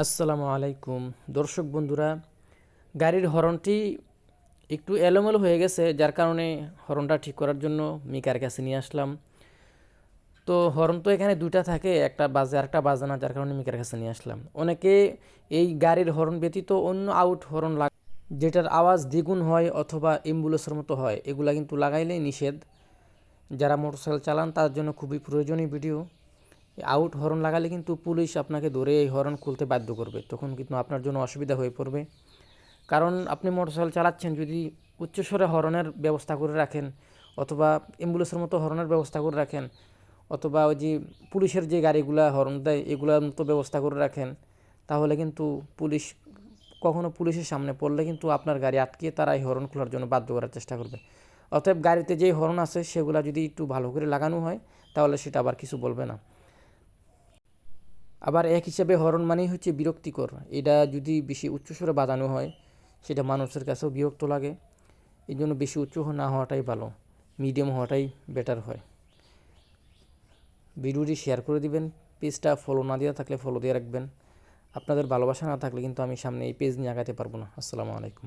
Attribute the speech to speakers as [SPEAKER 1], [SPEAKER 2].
[SPEAKER 1] আসসালামু আলাইকুম। দর্শক বন্ধুরা, গাড়ির হর্নটি একটু এলোমেলো হয়ে গেছে, যার কারণে হর্নটা ঠিক করার জন্য মিকার কাছে নিয়ে আসলাম। তো হর্ন তো এখানে দুইটা থাকে, একটা বাজে আর একটা বাজে না, যার কারণে মিকার কাছে নিয়ে আসলাম। অনেকে এই গাড়ির হর্ন ব্যতীত অন্য আউট হর্ন লাগ যেটার আওয়াজ দ্বিগুণ হয় অথবা অ্যাম্বুলেন্সের মতো হয়, এগুলা কিন্তু লাগাইলেই নিষেধ। যারা মোটরসাইকেল চালান, তার জন্য খুবই প্রয়োজনীয় ভিডিও। আউট হর্ন লাগালে কিন্তু পুলিশ আপনাকে ধরে এই হর্ন খুলতে বাধ্য করবে। তখন কিন্তু আপনার জন্য অসুবিধা হয়ে পড়বে। কারণ আপনি মোটরসাইকেল চালাচ্ছেন, যদি উচ্চস্বরে হর্নের ব্যবস্থা করে রাখেন, অথবা অ্যাম্বুলেন্সের মতো হর্নের ব্যবস্থা করে রাখেন, অথবা ওই যে পুলিশের যে গাড়িগুলা হর্ন দেয়, এগুলোর মতো ব্যবস্থা করে রাখেন, তাহলে কিন্তু পুলিশ, কখনো পুলিশের সামনে পড়লে কিন্তু আপনার গাড়ি আটকে তারা এই হর্ন খোলার জন্য বাধ্য করার চেষ্টা করবে। অতএব গাড়িতে যেই হর্ন আছে, সেগুলো যদি একটু ভালো করে লাগানো হয়, তাহলে সেটা আবার কিছু বলবে না। আবার এক হিসাবে হরণ মানেই হচ্ছে বিরক্তিকর। এটা যদি বেশি উচ্চস্বরে বাজানো হয়, সেটা মানুষের কাছেও বিরক্ত লাগে। এই জন্য বেশি উচ্চ না হওয়াটাই ভালো মিডিয়াম হওয়াটাই বেটার হয়। ভিডিওটি শেয়ার করে দিবেন পেজটা ফলো না দেওয়া থাকলে ফলো দিয়ে রাখবেন। আপনাদের ভালোবাসা না থাকলে কিন্তু আমি সামনে এই পেজ নিয়ে আগাতে পারব না। আসসালামু আলাইকুম।